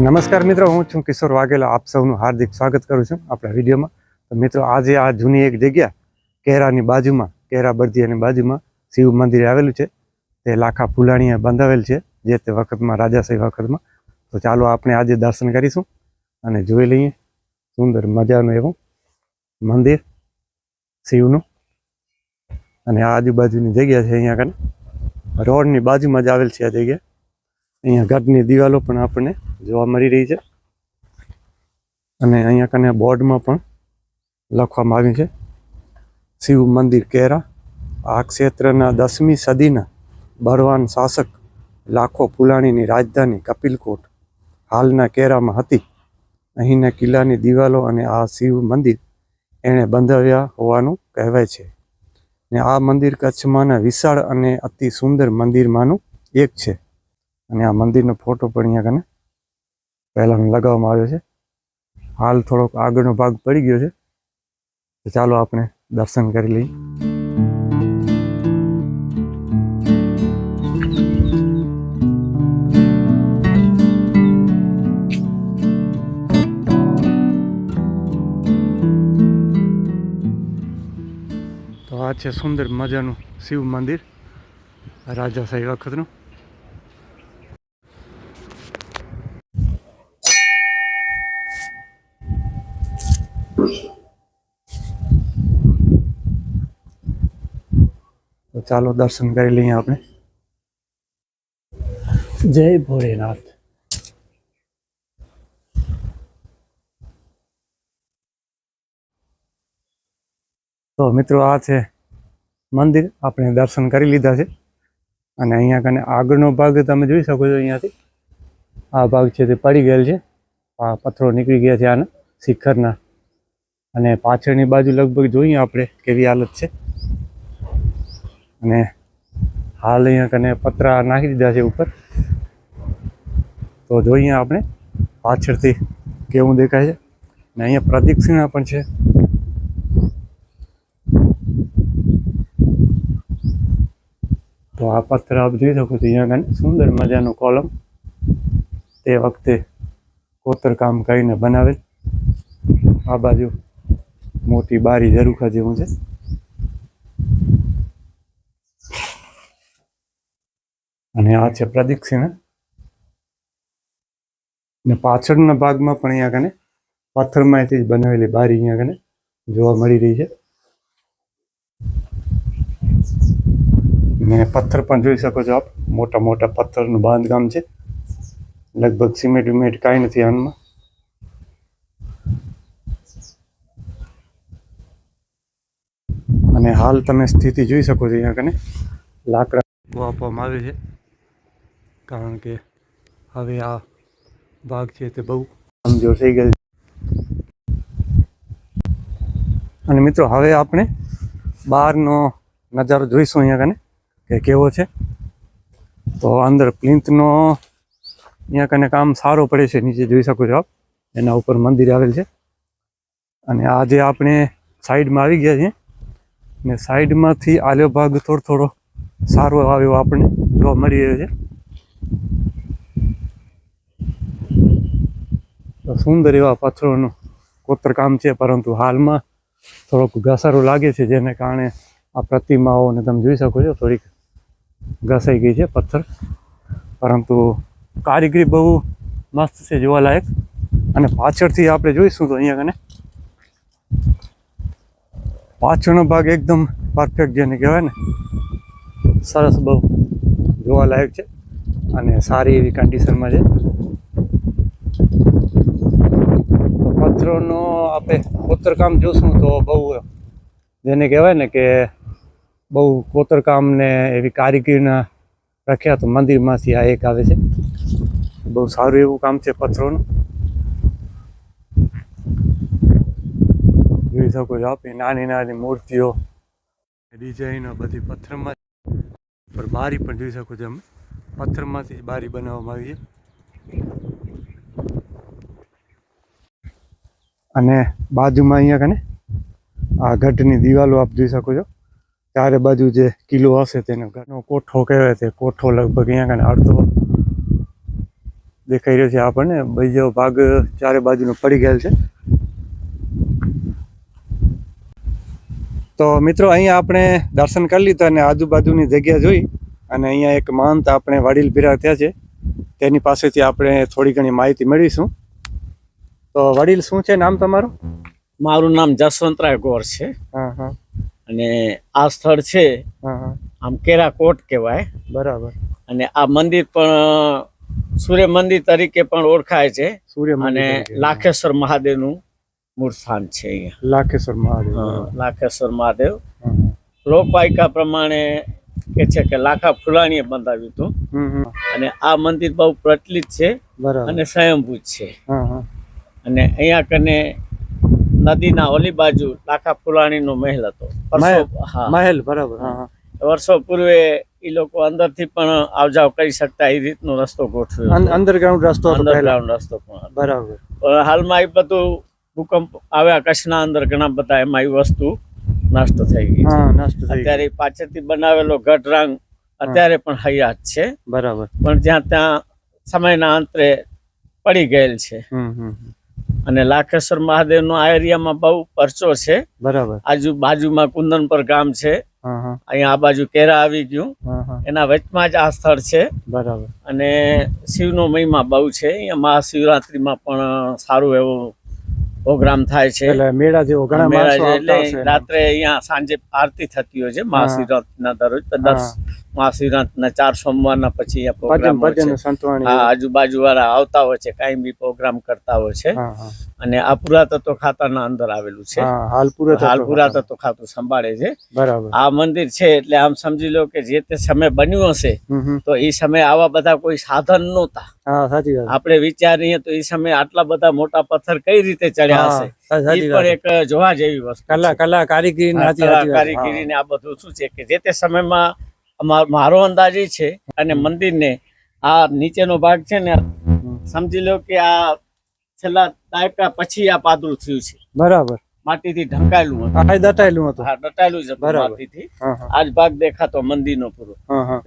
નમસ્કાર મિત્રો, હું છું કિશોર વાઘેલા. આપ સૌનું હાર્દિક સ્વાગત કરું છું આપણા વિડીયોમાં. તો મિત્રો, આજે આ જૂની એક જગ્યા, કેરાની બાજુમાં, કેરા બરદિયાની બાજુમાં શિવ મંદિર આવેલું છે. તે લાખા ફુલાણીએ બંધાવેલ છે, જે તે વખતમાં, રાજાશાહી વખતમાં. તો ચાલો આપણે આજે દર્શન કરીશું અને જોઈ લઈએ સુંદર મજાનું એવું મંદિર શિવનું. અને આ આજુબાજુની જગ્યા છે અહીંયા કને રોડની બાજુમાં જ આવેલ છે આ જગ્યા. અહીંયા ગઢની દિવાલો પણ આપણને જોવા મળી રહી છે. અને અહીંયા કને બોર્ડમાં પણ લખવામાં આવ્યું છે, શિવ મંદિર કેરા, આ ક્ષેત્રના દસમી સદીના બળવાન શાસક લાખો ફુલાણીની રાજધાની કપિલકોટ હાલના કેરામાં હતી. અહીંના કિલ્લાની દિવાલો અને આ શિવ મંદિર એણે બંધાવ્યા હોવાનું કહેવાય છે. ને આ મંદિર કચ્છમાંના વિશાળ અને અતિ સુંદર મંદિરમાંનું એક છે. અને આ મંદિરનો ફોટો પણ અહીંયા કને પહેલાં લગાવવામાં આવ્યો છે. હાલ થોડોક આગળનો ભાગ પડી ગયો છે. તો ચાલો આપણે દર્શન કરી લઈએ. તો આ છે સુંદર મજાનું શિવ મંદિર, રાજા સાહેબ વખતનું. તો ચાલો દર્શન કરી લઈએ આપણે. જય ભોળેનાથ તો મિત્રો આ છે મંદિર. આપણે દર્શન કરી લીધા છે. અને અહીંયા કને આગળનો ભાગ તમે જોઈ શકો છો અહીંયાથી. આ ભાગ છે તે પડી ગયેલ છે. આ પથ્થરો નીકળી ગયા છે આના શિખરના. અને પાછળની બાજુ લગભગ જોઈએ આપણે કેવી હાલત છે. અને હાલ અહીંયા કને પતરા નાખી દીધા છે ઉપર. તો જોઈએ આપણે પાછળથી કેવું દેખાય છે. અને અહીંયા પ્રદક્ષિણા પણ છે. તો આ પથ્થર આપ જોઈ શકો છો, અહીંયા કને સુંદર મજાનો કોલમ તે વખતે કોતરકામ કરીને બનાવેલ. આ બાજુ મોટી બારી ઝરૂખા જેવું છે. અને આ છે પ્રદીપસિંહ ને પાછળના ભાગમાં પણ અહીંયા કને પથ્થરમાંથી જ બનાવેલી બારી અહીંયા કને જોવા મળી રહી છે. ને પથ્થર પણ જોઈ શકો છો આપ. મોટા મોટા પથ્થરનું બાંધકામ છે. લગભગ સિમેન્ટ વિમેન્ટ કાંઈ નથી આનમાં. અને હાલ તમે સ્થિતિ જોઈ શકો છો અહીંયા કને? લાકડા આપવામાં આવે છે. કારણ કે હવે આ ભાગ છે તે બહુ કમજોર થઈ ગયેલ. અને મિત્રો, હવે આપણે બહારનો નજારો જોઈશું અહીંયા કને? કે કેવો છે? તો અંદર પ્લિન્થનો અહીંયા કને કામ સારો પડે છે, નીચે જોઈ શકો છો આપ. એના ઉપર મંદિર આવેલ છે. અને આજે આપણે સાઈડમાં આવી ગયા છીએ ને સાઈડમાંથી આલ્યો ભાગ થોડો થોડો સારો આવ્યો આપણને જોવા મળી રહ્યો છે સુંદર એવા પથ્થરોનું કોતરકામ છે, પરંતુ હાલમાં થોડોક ઘસારો લાગે છે, જેને કારણે આ પ્રતિમાઓને તમે જોઈ શકો છો, થોડીક ઘસાઈ ગઈ છે પથ્થર. પરંતુ કારીગરી બહુ મસ્ત છે, જોવાલાયક. અને પાછળથી આપણે જોઈશું તો અહીંયા કને પાછળનો ભાગ એકદમ પરફેક્ટ જેને કહેવાય ને, સરસ બહુ જોવાલાયક છે અને સારી એવી કન્ડિશનમાં છે. પથ્થરોનો આપણે કોતરકામ જોશું તો બહુ જેને કહેવાય ને કે બહુ કોતરકામ ને એવી કારીગરીના પ્રખ્યાત મંદિરમાંથી આ એક આવે છે. બહુ સારું એવું કામ છે પથ્થરોનું. જોઈ શકો છો. આપી નાની નાની મૂર્તિઓ, ડિઝાઇનો બધી પથ્થરમાં પર બારી પણ જોઈ શકો છો અમે પથ્થરમાંથી જ બારી બનાવવામાં આવી છે. અને બાજુમાં અહીંયા કને, આ ગઢની દિવાલો આપ જોઈ શકો છો. ચારે બાજુ જે કિલ્લો હશે તેનો ઘરનો કોઠો કહેવાય તે કોઠો લગભગ અહીંયા કને અડધો દેખાઈ રહ્યો છે આપણને. બીજો ભાગ ચારે બાજુનો પડી ગયેલ છે. તો મિત્રો અહીંયા આપણે દર્શન કરી લીધા અને આજુબાજુની જગ્યા જોઈ અને અહીંયા એક મહંત આપણે વડીલ ભીરા થયા છે. તેની પાસેથી આપણે થોડી ઘણી માહિતી મેળવીશું. તો વડીલ શું છે નામ તમારું? મારું નામ જસવંતરાય ગોર છે. અને આ સ્થળ છે આમ કેરાકોટ કહેવાય. બરાબર. અને આ મંદિર પણ સૂર્ય મંદિર તરીકે પણ ઓળખાય છે. સૂર્ય અને લાખેશ્વર મહાદેવનું મૂળ સ્થાન છે અહીંયા. લાખેશ્વર મહાદેવ. લાખેશ્વર મહાદેવ. લોકવાયકા પ્રમાણે કે છે કે લાખા ફુલાણીએ બંધાવ્યું હતું. અને આ મંદિર બહુ પ્રચલિત છે અને સ્વયંભૂત છે. અને અહીંયા કને નદીના ઓલી બાજુ લાખા ફુલાણીનો મહેલ હતો. મહેલ? બરાબર વર્ષો પૂર્વે એ લોકો અંદરથી પણ આવજાવ કરી શકતા એ રીતનો રસ્તો ગોઠવ્યો. અંડરગ્રાઉન્ડ રસ્તો અંડરગ્રાઉન્ડ રસ્તો પણ બરાબર. હાલમાં એ બધું ભૂકંપ આવ્યા કચ્છના અંદર ઘણા બધા એમાં એ વસ્તુ નષ્ટ થઈ ગઈ અત્યારે પાછળથી બનાવેલો ગઢરાંગ અત્યારે પણ હયાત છે. બરાબર. પણ જ્યાં ત્યાં સમયના અંતરે પડી ગયેલ છે. અને લાખેશ્વર મહાદેવનો આ એરિયામાં બહુ પરચો છે. બરાબર. આજુ બાજુમાં કુંદનપર ગામ છે. અહીંયા આ બાજુ કેરા આવી ગયું. એના વચમાં જ આ સ્થળ છે. બરાબર. અને શિવનો મહિમા બહુ છે. અહીંયા મહાશિવરાત્રિમાં પણ સારું એવો પ્રોગ્રામ થાય છે. એટલે મેળા જેવો ઘણા મેળા એટલે રાત્રે અહીંયા સાંજે આરતી થતી હોય છે મહાશિવરાત્રિના દરરોજ તો દર મહાશિવરાત્રિના ચાર સોમવારના પછી પ્રોગ્રામ હા આજુબાજુ વાળા આવતા હોય છે કાંઈ બી પ્રોગ્રામ કરતા હોય છે. અને આ પુરાતત્વ ખાતાના અંદર આવેલું છે. હાલ. પુરાતત્વ ખાતું. સંભાળે છે. બરાબર. આ મંદિર છે એટલે આમ સમજી લો કે જે તે સમય બન્યું હશે. તો એ સમયે આવા બધા કોઈ સાધન નહોતા. આપણે વિચારીએ તો એ સમયે આટલા બધા મોટા પથ્થર કઈ રીતે ચડ્યા હશે? પણ એક જોવા જેવી વસ્તુ કલા કલા કારીગરી આ કારીગરી ને આ બધું શું છે કે જે તે સમયમાં મારો અંદાજ એ છે અને મંદિરને આ નીચેનો ભાગ છે ને સમજી લો કે આ છેલ્લા દાયકા પછી આ પાદરું થયું છે. બરાબર. માટીથી ઢંકાયેલું હતું. આ દટાયેલું હતું. હા દટાયેલું જ માટીથી. હા હા. આજ ભાગ દેખાતો મંદિરનો પૂરો.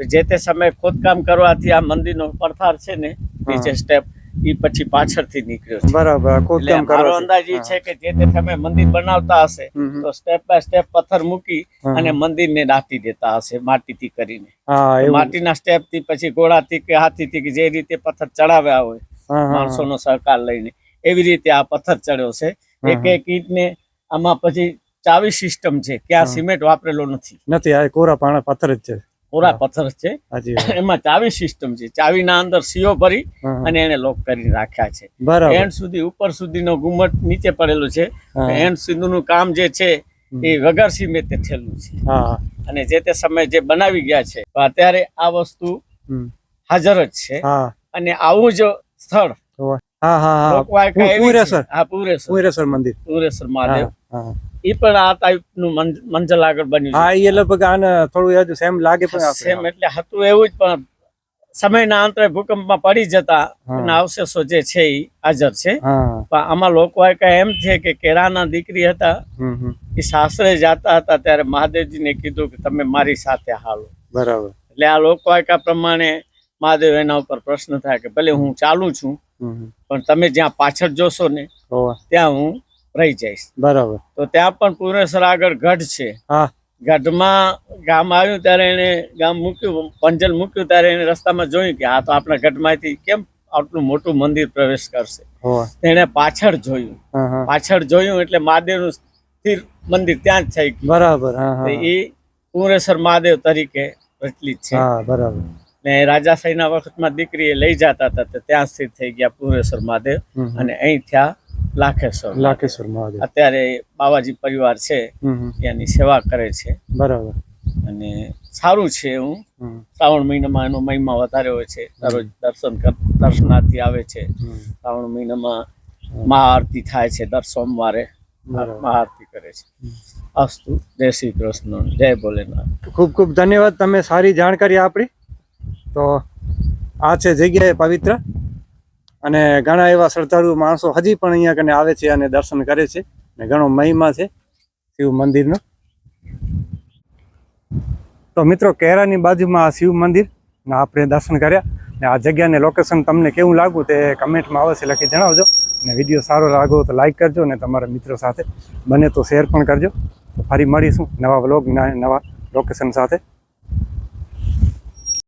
જે તે સમયે ખોદકામ કરવાથી આ મંદિરનો પડથાર છે ને નીચે સ્ટેપ એ પછી પાછળથી નીકળ્યો છે. બરાબર એટલે મારો અંદાજ એ છે કે જે તે તમે મંદિર બનાવતા હશે. તો સ્ટેપ બાય સ્ટેપ પથ્થર મૂકી અને. મંદિરને દાટી દેતા હશે માટીથી કરીને. હા માટીના સ્ટેપથી પછી ઘોડાથી કે હાથીથી કે જે રીતે પથ્થર ચડાવ્યા હોય માણસોનો સહકાર લઈને એવી રીતે આ પથ્થર ચડ્યો છે. એક એક ઈંટને આમાં પછી ચાવી સિસ્ટમ છે કે આ સિમેન્ટ વાપરેલો નથી. નથી આ કોરા પાણા પથ્થર જ છે. કોરા પથ્થર છે. એમાં ચાવી સિસ્ટમ છે. ચાવીના અંદર સીઓ ભરી. અને એને લોક કરી રાખ્યા છે. એન્ડ સુધી ઉપર સુધીનો ઘુમટ નીચે પડેલો છે. એન્ડ સુધીનું કામ જે છે એ વગર સિમેન્ટે થયેલું છે. અને જે તે સમય જે બનાવી ગયા છે અત્યારે આ વસ્તુ હાજર જ છે. અને આવું જ સ્થળ. હા હા હા. પૂરેશ્વર મંદિર. પૂરેસર મહાદેવ. એ પણ આ ટાઈપનું નું મંજલ આગળ બન્યું હા એ લગભગ આને થોડું હજુ સેમ લાગે પણ સેમ એટલે હતું એવું જ પણ સમયના અંતરે ભૂકંપમાં પડી જતા એના અવશેષો જે છે એ હાજર છે. પણ આમાં લોકવાયકા એમ છે કે કેરાના દીકરી હતા. એ સાસરે જતા હતા ત્યારે મહાદેવજીને કીધું કે તમે મારી સાથે હાલો. બરાબર. એટલે આ લોકવાયકા પ્રમાણે મહાદેવ એના ઉપર પ્રશ્ન થાય કે ભલે હું ચાલુ છું. પણ તમે જ્યાં પાછળ જોશો ને ત્યાં હું રહી જઈશ. બરાબર. તો ત્યાં પણ પૂરેસર આગળ ગઢ છે. હા. ગઢમાં ગામ આવ્યું ત્યારે એને ગામ મૂક્યું પંજલ મૂક્યું ત્યારે એને રસ્તામાં જોયું કે આ તો આપણા ગઢમાંથી કેમ આટલું મોટું મંદિર પ્રવેશ કરશે. એને પાછળ જોયું. પાછળ જોયું એટલે મહાદેવનું સ્થિર મંદિર ત્યાં જ થઈ ગયું. બરાબર એ પૂરેસર મહાદેવ તરીકે પ્રચલિત છે. બરાબર. ને રાજાશાહીના વખતમાં દીકરીએ લઈ જતા હતા ત્યાં સ્થિત થઈ ગયા પુરેશ્વર મહાદેવ. અને અહીં થયા લાખેશ્વર. લાખેશ્વર મહાદેવ. અત્યારે બાવાજી પરિવાર છે. ત્યાંની સેવા કરે છે. બરાબર. અને સારું છે હું શ્રાવણ મહિનામાં એનો મહિમા વધારે હોય છે. દરરોજ દર્શન દર્શનાર્થી આવે છે. શ્રાવણ મહિનામાં મહાઆરતી થાય છે દર સોમવારે. મહા આરતી કરે છે. અસ્તુ. જય શ્રી કૃષ્ણ. જય ભોલેનાથ. ખૂબ ખૂબ ધન્યવાદ તમે સારી જાણકારી આપી. તો આ છે જગ્યાએ પવિત્ર. અને ઘણા એવા શ્રદ્ધાળુ માણસો હજી પણ અહીંયા કને આવે છે અને દર્શન કરે છે અને ઘણો મહિમા છે શિવ મંદિરનો. તો મિત્રો, કેરાની બાજુમાં આ શિવ મંદિર આપણે દર્શન કર્યા. ને આ જગ્યાને લોકેશન તમને કેવું લાગવું તે કમેન્ટમાં અવશ્ય લખી જણાવજો. અને વીડિયો સારો લાગો તો લાઇક કરજો અને તમારા મિત્રો સાથે બને તો શેર પણ કરજો. ફરી મળીશું નવા વ્લોગ નવા લોકેશન સાથે.